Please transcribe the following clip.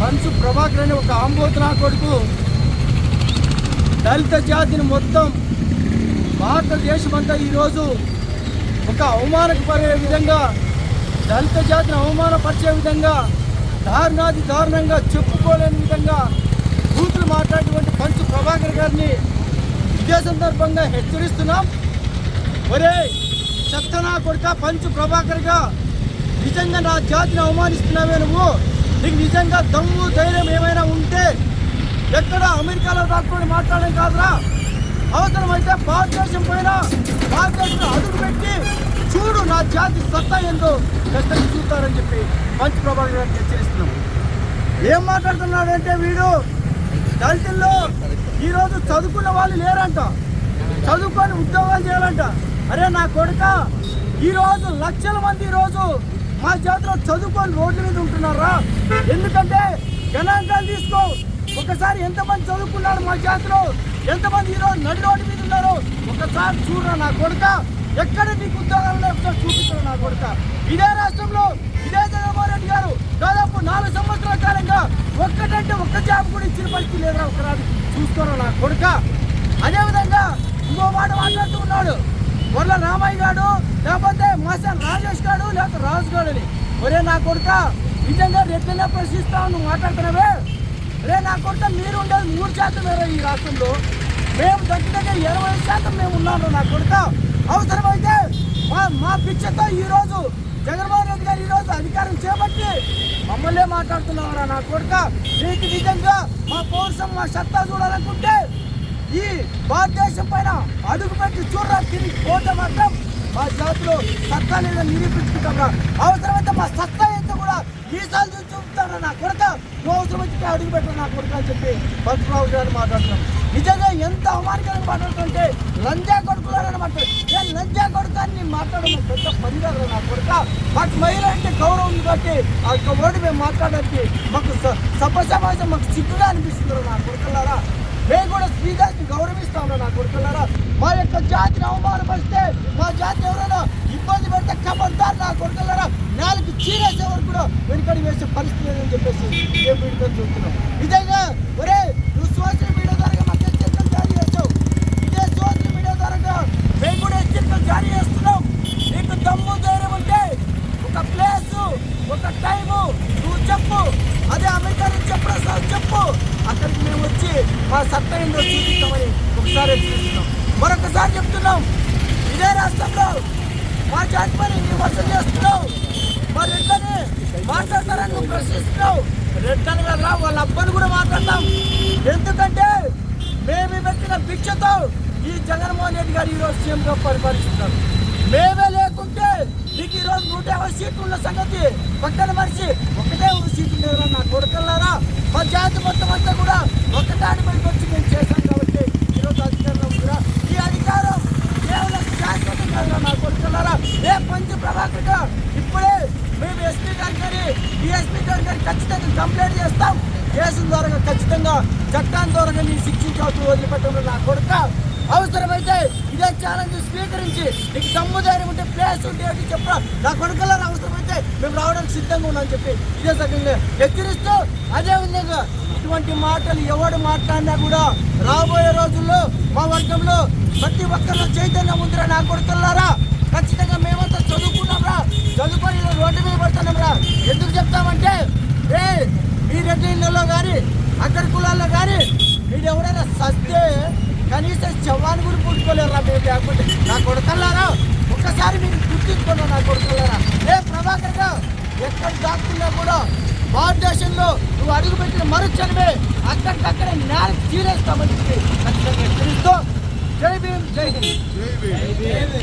పంచు ప్రభాకర్ అనే ఒక ఆంబోతునా కొడుకు దళిత జాతిని మొత్తం భారతదేశమంతా ఈరోజు ఒక అవమానపడే విధంగా దళిత జాతిని అవమానపరిచే విధంగా దారుణాది దారుణంగా చెప్పుకోలేని విధంగా బూతులు మాట్లాడేటువంటి పంచు ప్రభాకర్ గారిని ఇదే సందర్భంగా హెచ్చరిస్తున్నాం. ఒరే చెత్తనా కొడుక పంచు ప్రభాకర్గా నిజంగా నా జాతిని అవమానిస్తున్నావే నువ్వు? నీకు నిజంగా దమ్ము ధైర్యం ఏమైనా ఉంటే ఎక్కడ అమెరికాలో దాక్కుని మాట్లాడడం కాదురా. అవసరమైతే భారతదేశం పైన భారతదేశంలో అడుగు పెట్టి చూడు నా జాతి సత్తా ఏందో. ఖచ్చితంగా చూస్తారని చెప్పి మంచి ప్రభావం గారిని హెచ్చరిస్తున్నాం. ఏం మాట్లాడుతున్నాడంటే వీడు? దళితుల్లో ఈరోజు చదువుకున్న వాళ్ళు లేరంట. చదువుకొని ఉద్యోగాలు చేయాలంట. అరే నా కొడుక ఈరోజు లక్షల మంది ఈరోజు మా జాతిలో చదువుకొని రోడ్ల మీద ఉంటున్నారా? ఎందుకంటే గణాంకాలు తీసుకో. ఒకసారి ఎంతమంది చదువుకున్నారు మా జాతరలో ఎంతమంది ఈరోజు నడి రోడ్డు మీద ఉన్నారు? ఒకసారి చూడరా నా కొడుక. ఎక్కడ నీకు ఉద్యోగాలు లేవు ఒకసారి చూపించరా నా కొడుక. ఇదే రాష్ట్రంలో ఇదే జగన్మోహన్ రెడ్డి గారు దాదాపు నాలుగు సంవత్సరాల కాలంగా ఒక్కటంటే ఒక్క జాబ్ కూడా ఇచ్చిన పరిస్థితి లేదా ఒకరాది చూసుకోరా నా కొడుక. అదేవిధంగా ఇంకో మాట మాట్లాడుతూ ఉన్నాడు. వరల రామయ్య గాడు లేకపోతే మాసాన్ రాజేష్ గాడు లేకపోతే రాజు గాడు అని. ఒరే నా కొడుక నిజంగా రెట్లనే ప్రశ్నిస్తావు నువ్వు మాట్లాడుతున్నావే? రే నా కొడుక మీరు ఉండేది మూడు శాతం వేరే ఈ రాష్ట్రంలో. మేము దగ్గర దగ్గర ఇరవై శాతం మేము ఉన్నాము నా కొడుక. అవసరమైతే మా మా పిచ్చతో ఈ రోజు జగన్మోహన్ రెడ్డి గారు ఈ రోజు అధికారం చేపట్టి మమ్మల్నే మాట్లాడుతున్నారా నా కొడుక. నీకు నిజంగా మా పౌరుషం మా సత్తా చూడాలనుకుంటే ఈ భారతదేశం పైన అడుగు పెట్టి చూడరా తిరిగి పోతే మాత్రం మా జాతిలో సత్తా లేదని నిరూపించుకుంటాం అవసరమైతే మా సత్తా ఎంత కూడా మీసాలు చూసి చూపుతారా నా కొడక. నువ్వు అవసరమైతే అడుగు పెట్టరు నా కొడుక అని చెప్పి పరశురావు గారు మాట్లాడుతున్నాం. నిజంగా ఎంత అవమానకరంగా మాట్లాడుతుంటే లంజా కొడుకులారని మాట్లాడు నేను లంజా కొడుకు అని మాట్లాడడం పెద్ద పని కాదు నా కొడుక. మాకు మహిళ అంటే గౌరవం ఉంది కాబట్టి ఆ యొక్క వర్డ్ మేము మాట్లాడడానికి మాకు స- సభ సమాజం మాకు సిగ్గుగా అనిపిస్తుంది నా కొడుకులారా. మేము కూడా స్త్రీజాతిని గౌరవిస్తాము నా కొడుకున్నారా మా యొక్క జాతిని అవమానపరిస్తే మా జాతి ఎవరైనా ఇబ్బంది పెడితే కబద్దారు నా కొడుకున్నారా నాలుగు చీరేసే వరకు కూడా వెనుకడి వేసే పరిస్థితి లేదని చెప్పేసి మేము వీడితో చూస్తున్నాం. నిజంగా ఒరే నువ్వు సోషల్ మీడియా ద్వారా మాకు హెచ్చరికలు జారీ చేస్తావు ఇదే సోషల్ మీడియా ద్వారా మేము కూడా హెచ్చరికలు జారీ చేస్తున్నాం నీకు దమ్ము ధైర్యం ఉంటే ఒక ప్లేస్ ఒక టైము నువ్వు చెప్పు అదే అమెరికా నుంచి చెప్పడం సార్? చెప్పు. అక్కడికి మేము వచ్చి మా సత్తా ఏంటో చూపిస్తామని ఒకసారి హెచ్చరిస్తున్నాం మరొకసారి చెప్తున్నాం. ఇదే రాష్ట్రంలో మా జాతి పని విమర్శలు చేస్తున్నావు మా రెడ్డని మాట్లాడతారని నువ్వు ప్రశ్నిస్తున్నావు రెడ్డని వల్ల వాళ్ళ అబ్బని కూడా మాట్లాడతాం. ఎందుకంటే మేము పెట్టిన భిక్షతో ఈ జగన్మోహన్ రెడ్డి గారు ఈరోజు సీఎంగా పరిపాలిస్తున్నారు. మేమే లేకుంటే నీకు ఈరోజు నూట యాభై సీట్లు ఉన్న సంగతి పక్కన మనిషి ఒకటే ఒక సీటు లేదురా నా కొడుకల్లారా మా జాతి మొత్తం అంతా కూడా ఒకటాని పైకి వచ్చి మేము చేశాం కాబట్టి ఈరోజు అధికారంలో కూడా ఈ అధికారం కేవలం శాశ్వతం కాదురా నా కొడుకల్లారా ఏ పంచ ప్రభాకర్ ఇప్పుడే మేము ఎస్పీ గారి కానీ డిఎస్పీ గారి ఖచ్చితంగా కంప్లైంట్ చేస్తాం. కేసుల ద్వారా ఖచ్చితంగా చట్టాన్ని ద్వారా నేను శిక్షించవచ్చు వదిలిపెట్టడం నా కొడుక. అవసరమైతే ఇదే ఛాలెంజ్ స్వీకరించి నీకు దమ్ము ధైర్యం ఉంటే ప్లేస్ ఉంటే అని చెప్పరా? నా కొడుకుల అవసరమైతే మేము రావడానికి సిద్ధంగా ఉన్నామని చెప్పి ఇదే సగంగా హెచ్చరిస్తూ అదే విధంగా ఇటువంటి మాటలు ఎవడు మాట్లాడినా కూడా రాబోయే రోజుల్లో మా వర్గంలో ప్రతి ఒక్కరిలో చైతన్యం ఉందిరా నా కొడుకులారా? ఖచ్చితంగా మేమంతా చదువుకున్నాంరా. చదువుకొని రోడ్డు మీద పడుతున్నాంరా. ఎందుకు చెప్తామంటే ఏ మీ రెడ్డి ఇళ్ళలో కానీ అక్కడ కులాల్లో కానీ మీరు ఎవరైనా సస్తే కనీసం శవాన్ని కూడా పుట్టుకోలేరా మీరు లేకుంటే నా కొడుకల్లారా ఒక్కసారి మీరు గుర్తించుకోండి నా కొడుకల్లారా ఏ ప్రభాకర్ రావు ఎక్కడ దాక్కున్నా కూడా భారతదేశంలో నువ్వు అడుగుపెట్టిన మరుచనమే అక్కడికక్కడ నేల తీరేస్తామని ఖచ్చితంగా తెలుస్తూ జై భీమ్ జై హింద్.